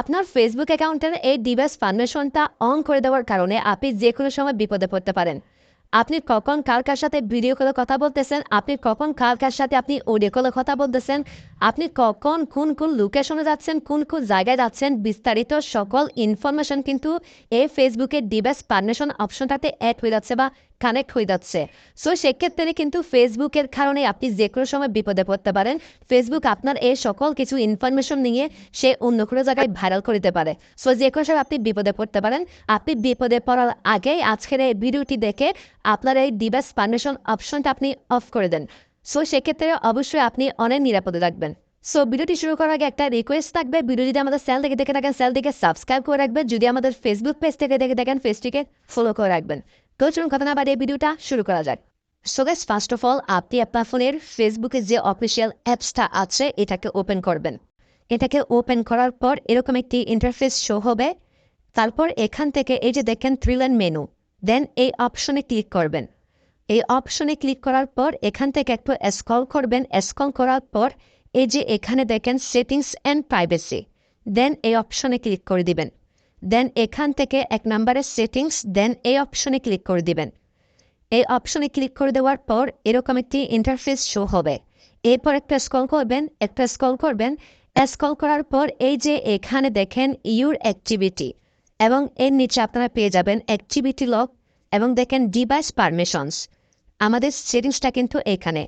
আপনার ফেসবুক অ্যাকাউন্টের এই ডিভাইস পারমিশনটা অন করে দেওয়ার কারণে আপনি যে কোনো সময় বিপদে পড়তে পারেন। আপনি কখন কার কার সাথে ভিডিও কলে কথা বলতেছেন, আপনি কখন কার কার সাথে আপনি অডিও কলে কথা বলতেছেন, আপনি কখন কোন কোন লোকেশনে যাচ্ছেন, কোন কোন জায়গায় যাচ্ছেন, বিস্তারিত সকল ইনফরমেশন কিন্তু এই ফেসবুকের ডিভাইস পারমিশন অপশনটাতে অ্যাড হয়ে যাচ্ছে বা কানেক্ট হয়ে যাচ্ছে। সো সেক্ষেত্রে কিন্তু ফেসবুকের কারণে আপনি যে কোনো সময় বিপদে পড়তে পারেন। ফেসবুক আপনার এই সকল কিছু ইনফরমেশন নিয়ে সে অন্য কোনো জায়গায় ভাইরাল করতে পারে। সো যে কোনো সময় আপনি বিপদে পড়তে পারেন। আপনি বিপদে পড়ার আগেই আজকের এই ভিডিওটি দেখে আপনার এই ডিভাইস পারমিশন অপশনটা আপনি অফ করে দেন। সো সেক্ষেত্রে অবশ্যই আপনি অনেক নিরাপদে রাখবেন সো ভিডিওটি শুরু করার আগে একটা রিকোয়েস্ট থাকবে। ভিডিও যদি আমাদের সেল থেকে দেখে থাকেন সেল থেকে সাবস্ক্রাইব করে রাখবেন। যদি আমাদের ফেসবুক পেজ থেকে দেখে দেখেন পেজটিকে ফলো করে রাখবেন। তো চলুন কথা না ভিডিওটা শুরু করা যাক। So guys first of all আপনি আপনার ফোনের ফেসবুকে যে অফিসিয়াল অ্যাপসটা আছে, এটাকে ওপেন করবেন। এটাকে ওপেন করার পর এরকম একটি ইন্টারফেস শো হবে। তারপর এখান থেকে এই যে দেখেন থ্রিলেন মেনু দেন এই অপশনে ক্লিক করবেন। এই অপশনে ক্লিক করার পর এখান থেকে একটু স্কল করবেন। স্কল করার পর এই যে এখানে দেখেন সেটিংস অ্যান্ড প্রাইভেসি দেন এই অপশনে ক্লিক করে দিবেন। দেন এখান থেকে এক নম্বরে সেটিংস দেন এই অপশনে ক্লিক করে দিবেন। এই অপশনে ক্লিক করে দেওয়ার পর এরকম একটি ইন্টারফেস শো হবে। এরপর একটা স্কল করবেন একটা স্কল করবেন। স্কল করার পর এই যে এখানে দেখেন ইউর অ্যাক্টিভিটি এবং এর নিচে আপনারা পেয়ে যাবেন অ্যাক্টিভিটি লক এবং দেখেন ডিভাইস পারমিশনস আমাদের সেটিংসটা কিন্তু এখানে।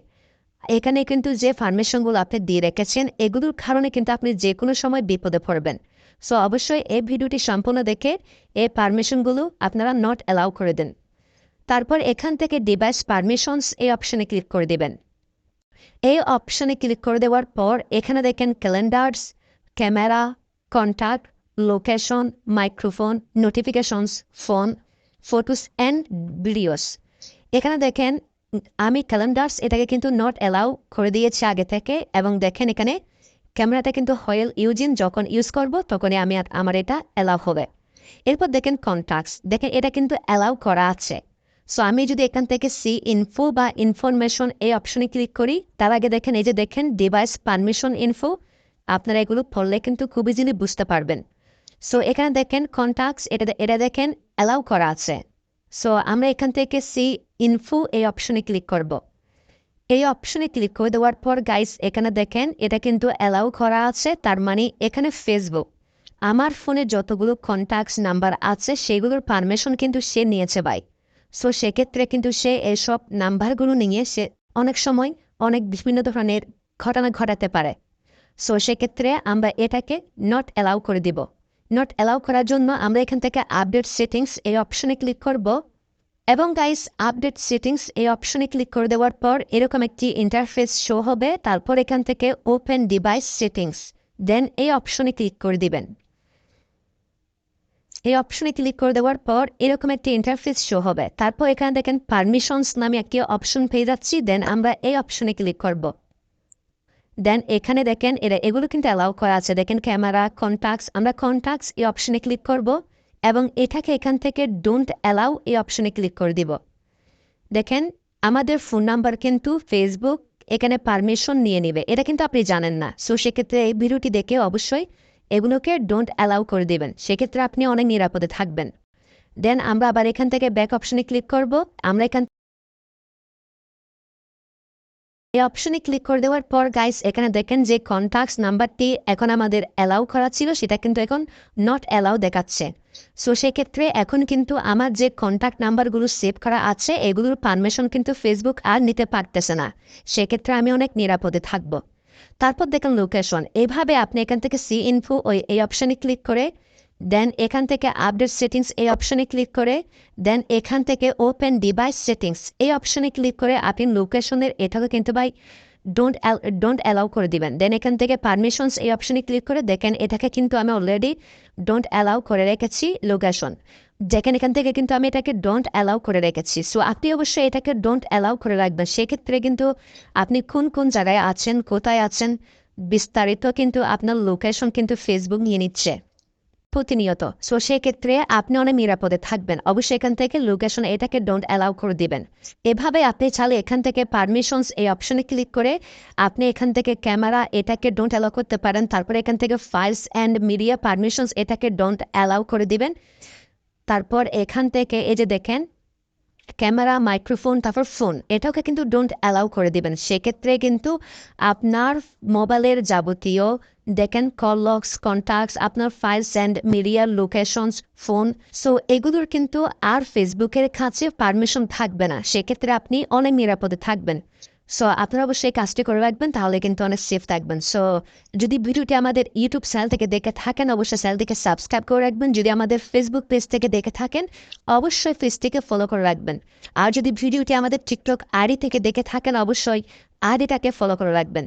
এখানে কিন্তু যে পারমিশনগুলো আপনি দিয়ে রেখেছেন, এগুলোর কারণে কিন্তু আপনি যে কোনো সময় বিপদে পড়বেন। সো অবশ্যই এই ভিডিওটি সম্পূর্ণ দেখে এই পারমিশনগুলো আপনারা নট অ্যালাউ করে দেন। তারপর এখান থেকে ডিভাইস পারমিশনস এই অপশনে ক্লিক করে দেবেন। এই অপশনে ক্লিক করে দেওয়ার পর এখানে দেখেন calendars camera contact location microphone notifications phone photos and videos এখানে দেখেন আমি ক্যালেন্ডার্স এটাকে কিন্তু নট অ্যালাউ করে দিয়েছি আগে থেকে এবং দেখেন এখানে ক্যামেরাটা কিন্তু হয়েল ইউজিন যখন ইউজ করব, তখনই আমি আমার এটা অ্যালাউ হবে। এরপর দেখেন কন্ট্যাক্টস দেখেন এটা কিন্তু অ্যালাউ করা আছে। সো আমি যদি এখান থেকে সি ইনফো বা ইনফরমেশন এই অপশনে ক্লিক করি, তার আগে দেখেন এই যে দেখেন ডিভাইস পারমিশন ইনফো আপনারা এগুলো পড়লে কিন্তু খুব ইজিলি বুঝতে পারবেন। সো এখানে দেখেন কন্ট্যাক্টস এটা এটা দেখেন অ্যালাউ করা আছে। সো আমরা এখান থেকে সি ইনফো এই অপশনে ক্লিক করব। এই অপশনে ক্লিক করে দেওয়ার পর গাইস এখানে দেখেন, এটা কিন্তু অ্যালাউ করা আছে, তার মানে এখানে ফেসবুক আমার ফোনে যতগুলো কন্ট্যাক্টস নাম্বার আছে, সেগুলোর পারমিশন কিন্তু সে নিয়েছে ভাই। সো সেক্ষেত্রে কিন্তু সে এসব নাম্বারগুলো নিয়ে সে অনেক সময় অনেক বিভিন্ন ধরনের ঘটনা ঘটাতে পারে। সো সেক্ষেত্রে আমরা এটাকে নট অ্যালাউ করে দিব। নট অ্যালাউ করার জন্য আমরা এখান থেকে আপডেট সেটিংস এই অপশনে ক্লিক করব। এবং গাইস আপডেট সেটিংস এই অপশনে ক্লিক করে দেওয়ার পর এরকম একটি ইন্টারফেস শো হবে, তারপর এখান থেকে ওপেন ডিভাইস সেটিংস দেন এই অপশনে ক্লিক করে দিবেন। এই অপশনে ক্লিক করে দেওয়ার পর এরকম একটি ইন্টারফেস শো হবে, তারপর এখানে দেখেন পারমিশনস নামে একটি অপশন পেয়ে যাচ্ছি দেন আমরা এই অপশনে ক্লিক করব। দেন এখানে দেখেন, এরা, এগুলো কিন্তু অ্যালাউ করা আছে, দেখেন ক্যামেরা কন্ট্যাক্টস আমরা কন্ট্যাক্টস এই অপশনে ক্লিক করব। এবং এটাকে এখান থেকে ডোন্ট অ্যালাউ এই অপশনে ক্লিক করে দিব। দেখেন, আমাদের ফোন নাম্বার কিন্তু ফেসবুক এখানে পারমিশন নিয়ে নেবে। এটা কিন্তু আপনি জানেন না। সো সেক্ষেত্রে এই ভিডিওটি দেখে অবশ্যই এগুলোকে ডোন্ট অ্যালাউ করে দেবেন। সেক্ষেত্রে আপনি অনেক নিরাপদে থাকবেন। দেন আমরা আবার এখান থেকে ব্যাক অপশনে ক্লিক করব। আমরা এখান এই অপশনে ক্লিক করে দেওয়ার পর গাইস এখানে দেখেন যে কন্ট্যাক্টস নাম্বারটি এখন আমাদের অ্যালাউ করা ছিল। সেটা কিন্তু এখন নট অ্যালাউ দেখাচ্ছে। সো সেক্ষেত্রে এখন কিন্তু আমার যে কন্ট্যাক্ট নাম্বারগুলো সেভ করা আছে, এগুলোর পারমিশন কিন্তু ফেসবুক আর নিতে পারতেছে না। সেক্ষেত্রে আমি অনেক নিরাপদে থাকব। তারপর দেখেন লোকেশন এভাবে আপনি এখান থেকে সি ইনফো ওই, এই অপশানে ক্লিক করে দেন এখান থেকে আপডেট সেটিংস এই অপশানে ক্লিক করে দেন এখান থেকে ওপেন ডিভাইস সেটিংস এই অপশানে ক্লিক করে আপনি লোকেশনের এটাকে কিন্তু ভাই ডোন্ট ডোন্ট অ্যালাউ করে দিবেন। দেন এখান থেকে পারমিশনস এই অপশানে ক্লিক করে দেখেন এটাকে কিন্তু আমি অলরেডি ডোন্ট অ্যালাউ করে রেখেছি লোকেশন দেখেন এখান থেকে কিন্তু আমি এটাকে ডোন্ট অ্যালাউ করে রেখেছি। সো আপনি অবশ্যই এটাকে ডোন্ট অ্যালাউ করে রাখবেন। সেক্ষেত্রে কিন্তু আপনি কোন কোন জায়গায় আছেন, কোথায় আছেন, বিস্তারিত কিন্তু আপনার লোকেশন কিন্তু ফেসবুক নিয়ে নিচ্ছে। প্রতিনিয়ত। সো সেক্ষেত্রে আপনি অনেক নিরাপদে থাকবেন। অবশ্যই এখান থেকে লোকেশন এটাকে ডোন্ট অ্যালাউ করে দিবেন। এভাবে আপনি চালে এখান থেকে পারমিশনস এই অপশনে ক্লিক করে আপনি এখান থেকে ক্যামেরা এটাকে ডোন্ট অ্যালাউ করতে পারেন। তারপরে এখান থেকে ফাইলস অ্যান্ড মিডিয়া পারমিশনস এটাকে ডোন্ট অ্যালাউ করে দিবেন। তারপর এখান থেকে এই যে দেখেন ক্যামেরা মাইক্রোফোন তারপর ফোন এটাকে কিন্তু ডোন্ট অ্যালাউ করে দিবেন। সেক্ষেত্রে কিন্তু আপনার মোবাইলের যাবতীয় দেখেন কল লগস কন্ট্যাক্টস আপনার files and media locations phone so এগুলোর কিন্তু আর ফেসবুকের কাছে পারমিশন থাকবে না, সেক্ষেত্রে আপনি অনেক নিরাপদে থাকবেন। সো আপনারা অবশ্যই কাজটি করে রাখবেন, তাহলে কিন্তু অনেক সেফ থাকবেন। সো যদি ভিডিওটি আমাদের ইউটিউব চ্যানেল থেকে দেখে থাকেন, অবশ্যই চ্যানেলটিকে সাবস্ক্রাইব করে রাখবেন। যদি আমাদের ফেসবুক পেজ থেকে দেখে থাকেন, অবশ্যই পেজটিকে ফলো করে রাখবেন। আর যদি ভিডিওটি আমাদের টিকটক আইডি থেকে দেখে থাকেন, অবশ্যই আইডিটাকে ফলো করে রাখবেন।